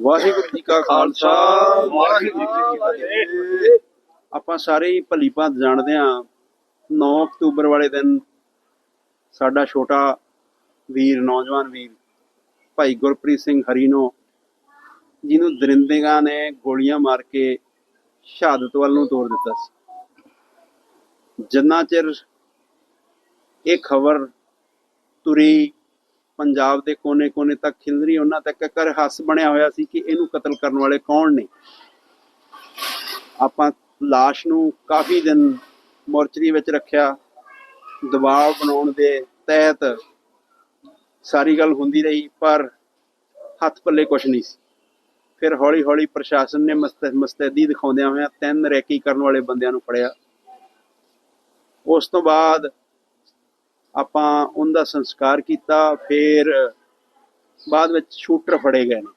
ਵਾਹਿਗੁਰੂ ਜੀ ਕਾ ਖਾਲਸਾ, ਵਾਹਿਗੁਰੂ ਜੀ ਕੀ ਫਤਿਹ। ਆਪਾਂ ਸਾਰੇ ਹੀ ਭਲੀ ਭਾਂਤ ਜਾਣਦੇ ਹਾਂ 9 ਅਕਤੂਬਰ ਵਾਲੇ ਦਿਨ ਸਾਡਾ ਛੋਟਾ ਵੀਰ, ਨੌਜਵਾਨ ਵੀਰ, ਭਾਈ ਗੁਰਪ੍ਰੀਤ ਸਿੰਘ ਹਰੀਨੋ, ਜਿਹਨੂੰ ਦਰਿੰਦਿਆਂ ਨੇ ਗੋਲੀਆਂ ਮਾਰ ਕੇ ਸ਼ਹਾਦਤ ਵੱਲ ਨੂੰ ਤੋਰ ਦਿੱਤਾ ਸੀ। ਜਿੰਨਾ ਚਿਰ ਇਹ ਖਬਰ ਤੁਰੀ ਪੰਜਾਬ ਦੇ ਕੋਨੇ-ਕੋਨੇ ਤੱਕ ਖਿਲਰੀ ਉਹਨਾਂ ਤੱਕ ਕਰ ਹੱਸ ਬਣਿਆ ਹੋਇਆ ਸੀ ਕਿ ਇਹਨੂੰ ਕਤਲ ਕਰਨ ਵਾਲੇ ਕੌਣ ਨੇ। ਆਪਾਂ লাশ ਨੂੰ ਕਾਫੀ ਦਿਨ ਮੋਰਚਰੀ ਵਿੱਚ ਰੱਖਿਆ। ਦਬਾਅ ਬਣਾਉਣ ਦੇ ਤਹਿਤ ਸਾਰੀ ਗੱਲ ਹੁੰਦੀ ਰਹੀ, ਪਰ ਹੱਥ ਪੱਲੇ ਕੁਝ ਨਹੀਂ ਸੀ। ਫਿਰ ਹੌਲੀ-ਹੌਲੀ ਪ੍ਰਸ਼ਾਸਨ ਨੇ ਮਸਤ- ਮਸਤੈਦੀ ਦਿਖਾਉਂਦਿਆਂ ਹੋਇਆਂ ਤਿੰਨ ਰੈਕੀ ਕਰਨ ਵਾਲੇ ਬੰਦਿਆਂ ਨੂੰ ਫੜਿਆ। ਉਸ ਤੋਂ ਬਾਅਦ ਆਪਾਂ ਉਹਦਾ ਸੰਸਕਾਰ ਕੀਤਾ, ਫਿਰ ਬਾਅਦ ਵਿੱਚ ਸ਼ੂਟਰ ਫੜੇ ਗਏ ਨੇ।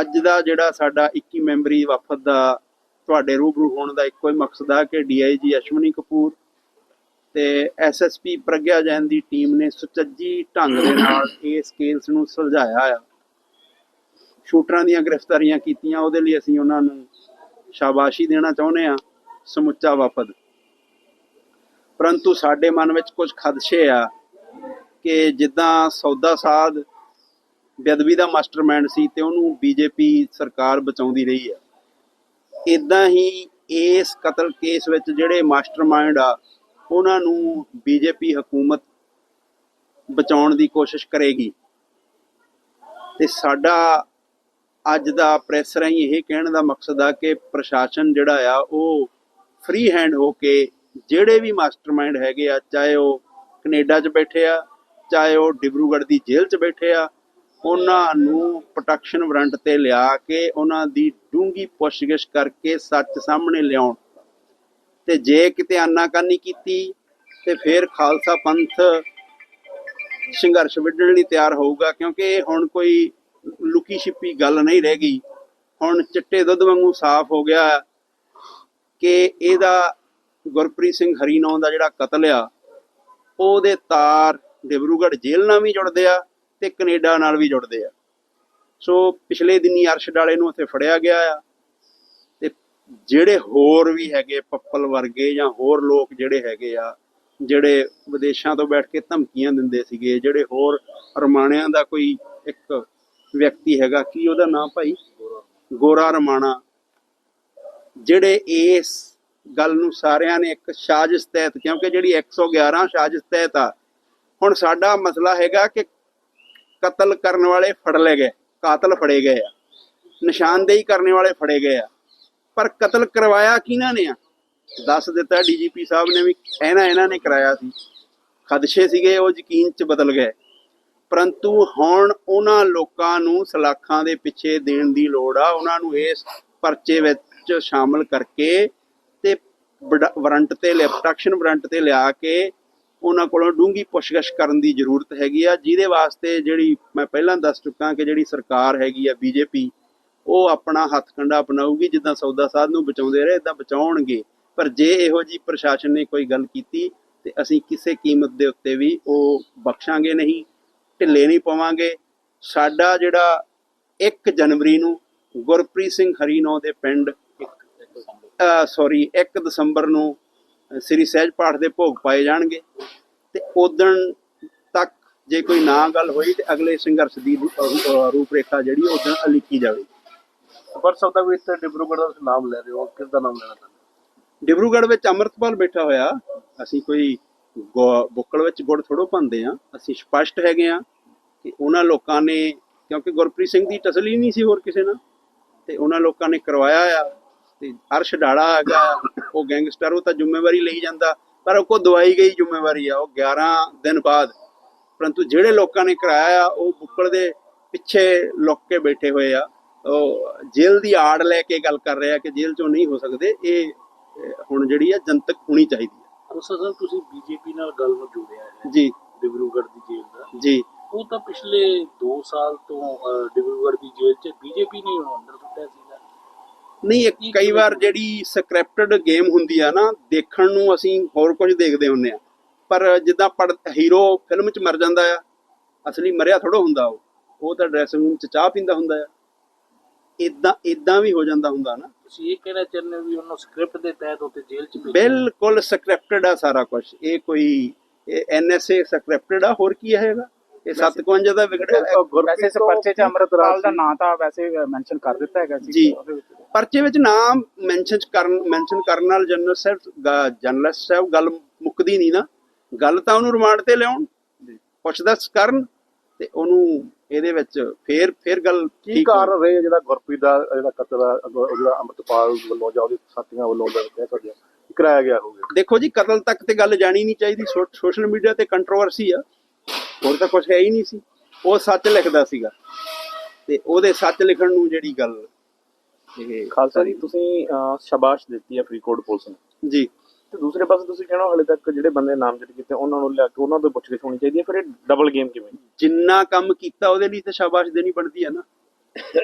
ਅੱਜ ਦਾ ਜਿਹੜਾ ਸਾਡਾ 21 ਮੈਂਬਰੀ ਵਫਦ ਦਾ ਤੁਹਾਡੇ ਰੂਬਰੂ ਹੋਣ ਦਾ ਇੱਕੋ ਹੀ ਮਕਸਦ ਆ ਕਿ ਡੀਆਈਜੀ ਅਸ਼ਵਨੀ ਕਪੂਰ ਤੇ ਐਸਐਸਪੀ ਪ੍ਰਗਿਆ ਜੈਨ ਦੀ ਟੀਮ ਨੇ ਸੁਚੱਜੀ ਢੰਗ ਦੇ ਨਾਲ ਇਸ ਕੇਸ ਨੂੰ ਸੁਲਝਾਇਆ ਆ। ਸ਼ੂਟਰਾਂ ਦੀਆਂ ਗ੍ਰਿਫਤਾਰੀਆਂ ਕੀਤੀਆਂ, ਉਹਦੇ ਲਈ ਅਸੀਂ ਉਹਨਾਂ ਨੂੰ ਸ਼ਾਬਾਸ਼ੀ ਦੇਣਾ ਚਾਹੁੰਦੇ ਆ ਸਮੁੱਚਾ ਵਫਦ। ਪਰੰਤੂ ਸਾਡੇ ਮਨ ਵਿੱਚ ਕੁਝ ਖਦਸ਼ੇ ਆ ਕਿ ਜਿੱਦਾਂ ਸੌਦਾ ਸਾਧ ਬੇਅਦਬੀ ਦਾ ਮਾਸਟਰਮਾਈਂਡ ਸੀ ਤੇ ਉਹਨੂੰ ਬੀਜੇਪੀ ਸਰਕਾਰ ਬਚਾਉਂਦੀ ਰਹੀ ਆ। ਇਦਾਂ ਹੀ ਇਸ ਕਤਲ ਕੇਸ ਵਿੱਚ ਜਿਹੜੇ ਮਾਸਟਰਮਾਈਂਡ ਆ, ਉਹਨਾਂ ਨੂੰ ਬੀਜੇਪੀ ਹਕੂਮਤ ਬਚਾਉਣ ਦੀ ਕੋਸ਼ਿਸ਼ ਕਰੇਗੀ। ਤੇ ਸਾਡਾ ਅੱਜ ਦਾ ਪ੍ਰੈਸ ਰਾਹੀਂ ਇਹ ਕਹਿਣ ਦਾ ਮਕਸਦ ਆ ਕਿ ਪ੍ਰਸ਼ਾਸਨ ਜਿਹੜਾ ਆ, ਉਹ ਫ੍ਰੀ ਹੈਂਡ ਹੋ ਕੇ ਜਿਹੜੇ ਵੀ ਮਾਸਟਰਮਾਈਂਡ ਹੈਗੇ ਆ, ਚਾਹੇ ਉਹ ਕੈਨੇਡਾ 'ਚ ਬੈਠੇ ਆ, ਚਾਹੇ ਉਹ ਡਿਬਰੂਗੜ੍ਹ ਦੀ ਜੇਲ੍ਹ 'ਚ ਬੈਠੇ ਆ, ਉਹਨਾਂ ਨੂੰ ਪ੍ਰੋਟੈਕਸ਼ਨ ਵਾਰੰਟ ਤੇ ਲਿਆ ਕੇ ਉਹਨਾਂ ਦੀ ਡੂੰਗੀ ਪੁੱਛਗਿੱਛ ਕਰਕੇ ਸੱਚ ਸਾਹਮਣੇ ਲਿਆਉਣ। ਤੇ ਜੇ ਕਿਤੇ ਆਨਾਕਾਨੀ ਕੀਤੀ, ਤੇ ਫਿਰ ਖਾਲਸਾ ਪੰਥ ਸੰਘਰਸ਼ ਵਿੱਢਣ ਲਈ ਤਿਆਰ ਹੋਊਗਾ, ਕਿਉਂਕਿ ਇਹ ਹੁਣ ਕੋਈ ਲੁਕੀ ਛਿਪੀ ਗੱਲ ਨਹੀਂ ਰਹਿ ਗਈ। ਹੁਣ ਚਿੱਟੇ ਦੁੱਧ ਵਾਂਗੂ ਸਾਫ਼ ਹੋ ਗਿਆ ਕਿ ਇਹਦਾ ਗੁਰਪ੍ਰੀਤ ਸਿੰਘ ਹਰੀਨੌਂ ਦਾ ਜਿਹੜਾ ਕਤਲ ਆ, ਉਹਦੇ ਤਾਰ ਡਿਬਰੂਗੜ੍ਹ ਜੇਲ੍ਹ ਨਾਲ ਵੀ ਜੁੜਦੇ ਆ ਤੇ ਕੈਨੇਡਾ ਨਾਲ ਵੀ ਜੁੜਦੇ ਆ। ਸੋ ਪਿਛਲੇ ਦਿਨੀ ਅਰਸ਼ ਡਾਲੇ ਨੂੰ ਉੱਥੇ ਫੜਿਆ ਗਿਆ ਆ ਤੇ ਜਿਹੜੇ ਹੋਰ ਵੀ ਹੈਗੇ ਪੱਪਲ ਵਰਗੇ ਜਾਂ ਹੋਰ ਲੋਕ ਜਿਹੜੇ ਹੈਗੇ ਆ, ਜਿਹੜੇ ਵਿਦੇਸ਼ਾਂ ਤੋਂ ਬੈਠ ਕੇ ਧਮਕੀਆਂ ਦਿੰਦੇ ਸੀਗੇ, ਜਿਹੜੇ ਹੋਰ ਰਮਾਣਿਆਂ ਦਾ ਕੋਈ ਇੱਕ ਵਿਅਕਤੀ ਹੈਗਾ, ਕੀ ਉਹਦਾ ਨਾਮ ਭਾਈ? ਗੋਰਾ ਰਮਾਣਾ। ਜਿਹੜੇ ਇਸ ਗੱਲ ਨੂੰ ਸਾਰਿਆਂ ਨੇ ਇੱਕ ਸਾਜ਼ਿਸ਼ ਤਹਿਤ ਕਿਉਂਕਿ ਜਿਹੜੀ 111 ਸਾਜ਼ਿਸ਼ ਤਹਿਤ ਆ, ਹੁਣ ਸਾਡਾ ਮਸਲਾ ਹੈਗਾ ਕਿ ਕਤਲ ਕਰਨ ਵਾਲੇ ਫੜ ਲਏ ਗਏ, ਕਾਤਲ ਫੜੇ ਗਏ ਆ, ਨਿਸ਼ਾਨਦੇਹੀ ਕਰਨ ਵਾਲੇ ਫੜੇ ਗਏ ਆ। ਪਰ ਕਤਲ ਕਰਵਾਇਆ ਕਿਹਨਾਂ ਨੇ ਆ? ਦੱਸ ਦਿੱਤਾ ਡੀਜੀਪੀ ਸਾਹਿਬ ਨੇ ਵੀ, ਇਹਨਾਂ ਇਹਨਾਂ ਨੇ ਕਰਾਇਆ ਸੀ। ਖਦਸ਼ੇ ਸੀਗੇ, ਉਹ ਯਕੀਨ ਚ ਬਦਲ ਗਏ। ਪਰੰਤੂ ਹੁਣ ਉਹਨਾਂ ਲੋਕਾਂ ਨੂੰ ਸਲਾਖਾਂ ਦੇ ਪਿੱਛੇ ਦੇਣ ਦੀ ਲੋੜ ਆ, ਉਹਨਾਂ ਨੂੰ ਇਸ ਪਰਚੇ ਵਿੱਚ ਸ਼ਾਮਲ ਕਰਕੇ ਵਾਰੰਟ ਤੇ ਲਿਆ ਪ੍ਰੋਟੈਕਸ਼ਨ ਵਾਰੰਟ ਤੇ ਲਿਆ ਕੇ ਉਹਨਾਂ ਕੋਲੋਂ ਡੂੰਗੀ ਪੁੱਛਗਛ ਕਰਨ ਦੀ ਜ਼ਰੂਰਤ ਹੈਗੀ ਆ, ਜਿਹਦੇ ਵਾਸਤੇ ਜਿਹੜੀ ਮੈਂ ਪਹਿਲਾਂ ਦੱਸ ਚੁੱਕਾ ਕਿ ਜਿਹੜੀ ਸਰਕਾਰ ਹੈਗੀ ਆ ਬੀਜੇਪੀ, ਉਹ ਆਪਣਾ ਹੱਥ ਕੰਡਾ ਅਪਣਾਊਗੀ, ਜਿੱਦਾਂ ਸੌਦਾ ਸਾਧ ਨੂੰ ਬਚਾਉਂਦੇ ਰਹੇ ਇਦਾਂ ਬਚਾਉਣਗੇ। ਪਰ ਜੇ ਇਹੋ ਜੀ ਪ੍ਰਸ਼ਾਸਨ ਨੇ ਕੋਈ ਗੱਲ ਕੀਤੀ ਤੇ ਅਸੀਂ ਕਿਸੇ ਕੀਮਤ ਦੇ ਉੱਤੇ ਵੀ ਉਹ ਬਖਸ਼ਾਂਗੇ ਨਹੀਂ, ਢਿੱਲੇ ਨਹੀਂ ਪਵਾਂਗੇ। ਸਾਡਾ ਜਿਹੜਾ 1 ਜਨਵਰੀ ਨੂੰ ਗੁਰਪ੍ਰੀਤ ਸਿੰਘ ਹਰੀਨੌ ਦੇ ਪਿੰਡ ਸੌਰੀ 1 ਦਸੰਬਰ ਨੂੰ ਸ੍ਰੀ ਸਹਿਜ ਪਾਠ ਦੇ ਭੋਗ ਪਾਏ ਜਾਣਗੇ ਤੇ ਉਦਣ ਤੱਕ ਜੇ ਕੋਈ ਨਾ ਗੱਲ ਹੋਈ ਤੇ ਅਗਲੇ ਸੰਘਰਸ਼ ਦੀ ਰੂਪਰੇਖਾ ਜਿਹੜੀ ਉਦਣ ਅਲਿਖੀ ਜਾਵੇ ਪਰ ਸਭ ਦਾ ਵੀ ਇੱਥੇ ਡਿਬਰੂਗੜ੍ਹ ਦਾ ਨਾਮ ਲੈ ਰਹੇ ਹੋ ਕਿਸ ਦਾ ਨਾਮ ਲੈਣਾ ਚਾਹੁੰਦੇ ਡਿਬਰੂਗੜ੍ਹ ਵਿੱਚ ਅੰਮ੍ਰਿਤਪਾਲ ਬੈਠਾ ਹੋਇਆ। ਅਸੀਂ ਕੋਈ ਬੁੱਕਲ ਵਿੱਚ ਗੁੜ ਥੋੜੋ ਪਾਉਂਦੇ ਆ ਅਸੀਂ ਸਪਸ਼ਟ ਹੈਗੇ ਆ ਕਿ ਉਹਨਾਂ ਲੋਕਾਂ ਨੇ ਕਿਉਂਕਿ ਗੁਰਪ੍ਰੀਤ ਸਿੰਘ ਦੀ ਤਸਲੀ ਨਹੀਂ ਸੀ ਹੋਰ ਕਿਸੇ ਨਾਲ ਤੇ ਉਹਨਾਂ ਲੋਕਾਂ ਨੇ ਕਰਵਾਇਆ ਆ। ਤੇ ਅਰਸ਼ ਡਾਲਾ ਹੈਗਾ ਉਹ ਗੈਂਗਸਟਰ ਉਹ ਤਾਂ ਜ਼ਿੰਮੇਵਾਰੀ ਲਈ ਜਾਂਦਾ ਪਰ ਉਹ ਕੋ ਦਵਾਈ ਗਈ ਜ਼ਿੰਮੇਵਾਰੀ ਆ ਉਹ 11 ਦਿਨ ਬਾਅਦ। ਪਰੰਤੂ ਜਿਹੜੇ ਲੋਕਾਂ ਨੇ ਕਰਾਇਆ ਆ ਉਹ ਬੁੱਕਲ ਦੇ ਪਿੱਛੇ ਲੁੱਕ ਕੇ ਬੈਠੇ ਹੋਏ ਆ। ਉਹ ਜੇਲ੍ਹ ਦੀ ਆੜ ਲੈ ਕੇ ਗੱਲ ਕਰ ਰਹੇ ਆ ਕਿ ਜੇਲ੍ਹ ਚੋਂ ਨਹੀਂ ਹੋ ਸਕਦੇ ਇਹ ਹੁਣ ਜਿਹੜੀ ਆ ਜਨਤਕ ਹੋਣੀ ਚਾਹੀਦੀ ਹੈ ਕੋਸਾ ਸਰ ਤੁਸੀਂ ਬੀਜੇਪੀ ਨਾਲ ਗੱਲ ਨੂੰ ਜੋੜਿਆ ਹੈ ਜੀ। ਡਿਬਰੂਗੜ੍ਹ ਦੀ ਜੇਲ੍ਹ ਦਾ। ਜੀ। ਉਹ ਤਾਂ ਪਿਛਲੇ 2 ਸਾਲ ਤੋਂ ਅਹ, ਡਿਬਰੂਗੜ੍ਹ ਦੀ ਜੇਲ੍ਹ 'ਚ ਬੀਜੇਪੀ ਨੇ ਅੰਦਰ ਸੁੱਟਿਆ ਸੀਗਾ ਨਹੀਂ ਇੱਕ ਕਈ ਵਾਰ ਜਿਹੜੀ ਸਕ੍ਰਿਪਟਡ ਗੇਮ ਹੁੰਦੀ ਆ ਨਾ ਦੇਖਣ ਨੂੰ ਅਸੀਂ ਹੋਰ ਕੁਝ ਦੇਖਦੇ ਹੁੰਨੇ ਆ। ਪਰ ਜਿੱਦਾਂ ਪੜ ਹੀਰੋ ਫਿਲਮ 'ਚ ਮਰ ਜਾਂਦਾ ਆ ਅਸਲੀ ਮਰਿਆ ਥੋੜਾ ਹੁੰਦਾ ਉਹ। ਉਹ ਤਾਂ ਡਰੈਸਿੰਗ ਰੂਮ 'ਚ ਚਾਹ ਪੀਂਦਾ ਹੁੰਦਾ ਆ। ਇਦਾਂ ਇਦਾਂ ਵੀ ਹੋ ਜਾਂਦਾ ਹੁੰਦਾ ਨਾ। ਤੁਸੀਂ ਇਹ ਕਹਿਣਾ ਚਾਹੁੰਦੇ ਹੋ ਵੀ ਉਹਨੂੰ ਸਕ੍ਰਿਪਟ ਦੇ ਤਹਿਤ ਉੱਤੇ ਜੇਲ੍ਹ 'ਚ ਬਿਲਕੁਲ ਸਕ੍ਰਿਪਟਡ ਆ ਸਾਰਾ ਕੁਝ। ਇਹ ਕੋਈ ਇਹ ਐਨਐਸਏ ਸਕ੍ਰਿਪਟਡ ਆ ਹੋਰ ਕੀ ਹੈਗਾ? ਇਹ 57 ਦਾ ਵਿਗੜਿਆ। ਵੈਸੇ ਇਸ ਪਰਚੇ 'ਚ ਅੰਮ੍ਰਿਤਪਾਲ ਦਾ ਨਾਂ ਤਾਂ ਵੈਸੇ ਮੈਂਸ਼ਨ ਕਰ ਦਿੱਤਾ ਹੈਗਾ ਸੀ ਜੀ। ਪਰਚੇ ਵਿੱਚ ਨਾਮ ਮੈਂਸ਼ਨ ਕਰਨ ਮੈਂਸ਼ਨ ਕਰਨ ਨਾਲ ਜਨਰਲ ਸਾਹਿਬ ਜਰਨਲਿਸਟ ਸਾਹਿਬ ਗੱਲ ਮੁੱਕਦੀ ਨਹੀਂ ਨਾ। ਗੱਲ ਤਾਂ ਉਹਨੂੰ ਰਿਮਾਂਡ ਤੇ ਲਿਆਉਣ ਪੁੱਛਦਸ ਕਰਨ ਤੇ ਉਹਨੂੰ ਇਹਦੇ ਵਿੱਚ ਫੇਰ ਫੇਰ ਗੱਲ ਕੀ ਕਾਰਨ ਰਹੇ ਜਿਹੜਾ ਗੁਰਪ੍ਰੀਤ ਦਾ ਜਿਹੜਾ ਕਤਲ ਜਿਹੜਾ ਅੰਮ੍ਰਿਤਪਾਲ ਵੱਲੋਂ ਜਾਂ ਉਹਦੇ ਸਾਥੀਆਂ ਵੱਲੋਂ ਜਿਹੜਾ ਕਹਿ ਸਕਦੇ ਆ ਕਿ ਕਰਾਇਆ ਗਿਆ ਹੋਵੇ? ਦੇਖੋ ਜੀ ਕਤਲ ਤੱਕ ਤੇ ਗੱਲ ਜਾਣੀ ਨਹੀਂ ਚਾਹੀਦੀ। ਸੋਸ਼ਲ ਮੀਡੀਆ ਤੇ ਕੰਟਰੋਵਰਸੀ ਆ। ਹੋਰ ਤਾਂ ਕੁਝ ਹੈ ਹੀ ਨਹੀਂ ਸੀ। ਉਹ ਸੱਚ ਲਿਖਦਾ ਸੀਗਾ। ਤੇ ਉਹਦੇ ਸੱਚ ਲਿਖਣ ਨੂੰ ਜਿਹੜੀ ਗੱਲ ਇਹ ਖਾਲਸਾ ਜੀ ਤੁਸੀਂ ਸ਼ਾਬਾਸ਼ ਦਿੱਤੀ ਹੈ ਫਰੀਦਕੋਟ ਪੁਲਿਸ ਨੂੰ। ਜੀ। ਤੇ ਦੂਸਰੇ ਪਾਸੇ ਤੁਸੀਂ ਕਹਿਣਾ ਹਲੇ ਤੱਕ ਜਿਹੜੇ ਬੰਦੇ ਨਾਮਜ਼ਦ ਕੀਤੇ ਉਹਨਾਂ ਨੂੰ ਲਿਆ ਕੇ ਉਹਨਾਂ ਤੋਂ ਪੁੱਛਗਿੱਛ ਹੋਣੀ ਚਾਹੀਦੀ ਹੈ ਫਿਰ ਇਹ ਡਬਲ ਗੇਮ ਕਿਵੇਂ? ਜਿੰਨਾ ਕੰਮ ਕੀਤਾ ਉਹਦੇ ਲਈ ਤੇ ਸ਼ਾਬਾਸ਼ ਦੇਣੀ ਬਣਦੀ ਆ ਨਾ।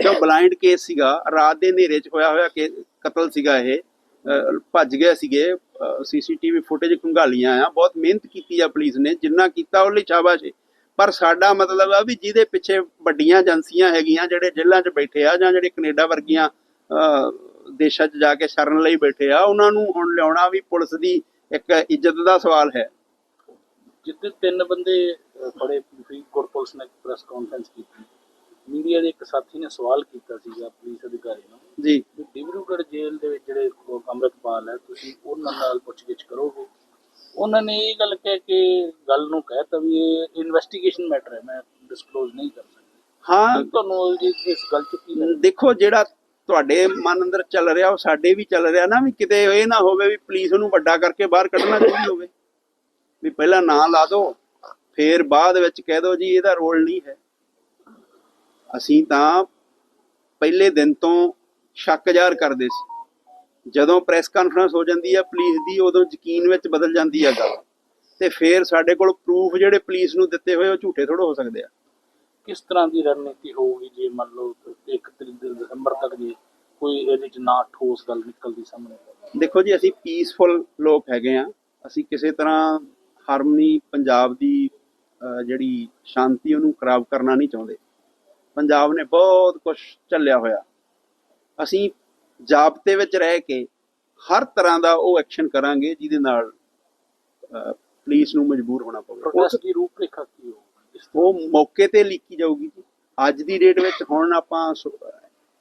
ਕਿਉਂ ਬਲਾਈਂਡ ਕੇਸ ਸੀਗਾ ਰਾਤ ਦੇ ਹਨੇਰੇ 'ਚ ਹੋਇਆ ਹੋਇਆ ਕੇ ਕਤਲ ਸੀਗਾ ਇਹ। ਭੱਜ ਗਏ ਸੀਗੇ ਸੀਸੀਟੀਵੀ ਫੁਟੇਜ ਖੰਗਾਲੀਆਂ ਆ। ਬਹੁਤ ਮਿਹਨਤ ਕੀਤੀ ਆ ਪੁਲਿਸ ਨੇ ਜਿੰਨਾ ਕੀਤਾ ਉਹ ਲਈ ਸ਼ਾਬਾਸ਼ ਹੈ ਪਰ ਸਾਡਾ ਮਤਲਬ ਆ ਵੀ ਜਿਹਦੇ ਪਿੱਛੇ ਵੱਡੀਆਂ ਏਜੰਸੀਆਂ ਹੈਗੀਆਂ ਜਿਹੜੇ ਜੇਲ੍ਹਾਂ 'ਚ ਬੈਠੇ ਆ ਜਾਂ ਜਿਹੜੇ ਕੈਨੇਡਾ ਵਰਗੀਆਂ ਦੇਸ਼ਾਂ 'ਚ ਜਾ ਕੇ ਸ਼ਰਨ ਲਈ ਬੈਠੇ ਆ ਉਹਨਾਂ ਨੂੰ ਹੁਣ ਲਿਆਉਣਾ ਵੀ ਪੁਲਿਸ ਦੀ ਇੱਕ ਇੱਜ਼ਤ ਦਾ ਸਵਾਲ ਹੈ। ਜਿੱਥੇ ਤਿੰਨ ਬੰਦੇ ਫੜੇ ਫਰੀਦਕੋਟ ਪੁਲਿਸ ਨੇ ਪ੍ਰੈਸ ਕਾਨਫਰੰਸ ਕੀਤੀ। ਮੀਡੀਆ ਦੇ ਇੱਕ ਸਾਥੀ ਨੇ ਸਵਾਲ ਕੀਤਾ ਸੀਗਾ ਪੁਲਿਸ ਅਧਿਕਾਰੀ ਨੂੰ ਜੀ। ਵੀ ਡਿਬਰੂਗੜ੍ਹ ਜੇਲ੍ਹ ਦੇ ਵਿੱਚ ਜਿਹੜੇ ਅੰਮ੍ਰਿਤਪਾਲ ਹੈ ਤੁਸੀਂ ਉਹਨਾਂ ਨਾਲ ਪੁੱਛਗਿੱਛ ਕਰੋਗੇ? ਉਹਨਾਂ ਨੇ ਇਹ ਗੱਲ ਕਹਿ ਕੇ ਗੱਲ ਨੂੰ ਕਹਿਤਾ ਵੀ ਇਹ ਇਨਵੈਸਟੀਗੇਸ਼ਨ ਮੈਟਰ ਹੈ ਮੈਂ ਡਿਸਕਲੋਜ਼ ਨਹੀਂ ਕਰ ਸਕਦਾ। ਹਾਂ। ਤੁਹਾਨੂੰ ਇਸ ਇਸ ਗੱਲ ਚ ਕੀ ਦੇਖੋ ਜਿਹੜਾ ਤੁਹਾਡੇ ਮਨ ਅੰਦਰ ਚੱਲ ਰਿਹਾ ਉਹ ਸਾਡੇ ਵੀ ਚੱਲ ਰਿਹਾ ਨਾ ਵੀ ਕਿਤੇ ਇਹ ਨਾ ਹੋਵੇ ਵੀ ਪੁਲਿਸ ਨੂੰ ਵੱਡਾ ਕਰਕੇ ਬਾਹਰ ਕੱਢਣਾ ਚਾਹੀਦੀ ਹੋਵੇ। ਵੀ ਪਹਿਲਾਂ ਨਾਂ ਲਾ ਦਿਓ ਫੇਰ ਬਾਅਦ ਵਿੱਚ ਕਹਿ ਦਿਓ ਜੀ ਇਹਦਾ ਰੋਲ ਨਹੀਂ ਹੈ। ਅਸੀਂ ਤਾਂ ਪਹਿਲੇ ਦਿਨ ਤੋਂ ਸ਼ੱਕ ਜ਼ਾਹਰ ਕਰਦੇ ਸੀ। ਜਦੋਂ ਪ੍ਰੈਸ ਕਾਨਫਰੰਸ ਹੋ ਜਾਂਦੀ ਹੈ ਪੁਲਿਸ ਦੀ ਉਦੋਂ ਯਕੀਨ ਵਿੱਚ ਬਦਲ ਜਾਂਦੀ ਹੈ ਗੱਲ। ਤੇ ਫੇਰ ਸਾਡੇ ਕੋਲ ਪ੍ਰੂਫ ਜਿਹੜੇ ਪੁਲਿਸ ਨੂੰ ਦਿੱਤੇ ਹੋਏ ਉਹ ਝੂਠੇ ਥੋੜ੍ਹਾ ਹੋ ਸਕਦੇ ਆ। ਕਿਸ ਤਰ੍ਹਾਂ ਦੀ ਰਣਨੀਤੀ ਹੋਊਗੀ ਜੇ ਮੰਨ ਲਓ ਇੱਕ ਤਰੀਕ ਦੇ ਦਸੰਬਰ ਤੱਕ ਜੇ ਕੋਈ ਇਹਦੇ ਚ ਨਾ ਠੋਸ ਗੱਲ ਨਿਕਲਦੀ ਸਾਹਮਣੇ? ਦੇਖੋ ਜੀ ਅਸੀਂ ਪੀਸਫੁਲ ਲੋਕ ਹੈਗੇ ਆ। ਅਸੀਂ ਕਿਸੇ ਤਰ੍ਹਾਂ ਹਾਰਮਨੀ ਪੰਜਾਬ ਦੀ ਜਿਹੜੀ ਸ਼ਾਂਤੀ ਉਹਨੂੰ ਖਰਾਬ ਕਰਨਾ ਨਹੀਂ ਚਾਹੁੰਦੇ। ਪੰਜਾਬ ਨੇ ਬਹੁਤ ਕੁਝ ਝੱਲਿਆ ਹੋਇਆ। ਅਸੀਂ ਜਾਬਤੇ ਵਿੱਚ ਰਹਿ ਕੇ ਹਰ ਤਰ੍ਹਾਂ ਦਾ ਉਹ ਐਕਸ਼ਨ ਕਰਾਂਗੇ ਜਿਹਦੇ ਨਾਲ ਪੁਲਿਸ ਨੂੰ ਮਜਬੂਰ ਹੋਣਾ ਪਵੇ ਪ੍ਰੋਟੈਸਟ ਦੀ ਰੂਪਰੇਖਾ ਕੀ ਹੋਊਗੀ? ਉਹ ਮੌਕੇ ਤੇ ਲਿਖੀ ਜਾਊਗੀ ਜੀ। ਅੱਜ ਦੀ ਡੇਟ ਵਿੱਚ ਹੁਣ ਆਪਾਂ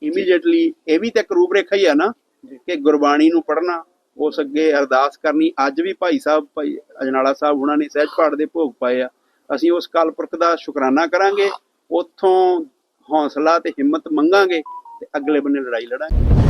ਇਮੀਡੀਏਟਲੀ ਇਹ ਵੀ ਤਾਂ ਰੂਪਰੇਖਾ ਹੀ ਆ ਨਾ ਕਿ ਗੁਰਬਾਣੀ ਨੂੰ ਪੜ੍ਹਨਾ ਉਸ ਅੱਗੇ ਅਰਦਾਸ ਕਰਨੀ। ਅੱਜ ਵੀ ਭਾਈ ਸਾਹਿਬ ਭਾਈ ਅਜਨਾਲਾ ਸਾਹਿਬ ਉਹਨਾਂ ਨੇ ਸਹਿਜ ਪਾਠ ਦੇ ਭੋਗ ਪਾਏ ਆ। ਅਸੀਂ ਉਸ ਕਾਲਪੁਰਖ ਦਾ ਸ਼ੁਕਰਾਨਾ ਕਰਾਂਗੇ। ਉੱਥੋਂ ਹੌਸਲਾ ਤੇ ਹਿੰਮਤ ਮੰਗਾਂਗੇ ਤੇ ਅਗਲੇ ਬੰਨੇ ਲੜਾਈ ਲੜਾਂਗੇ।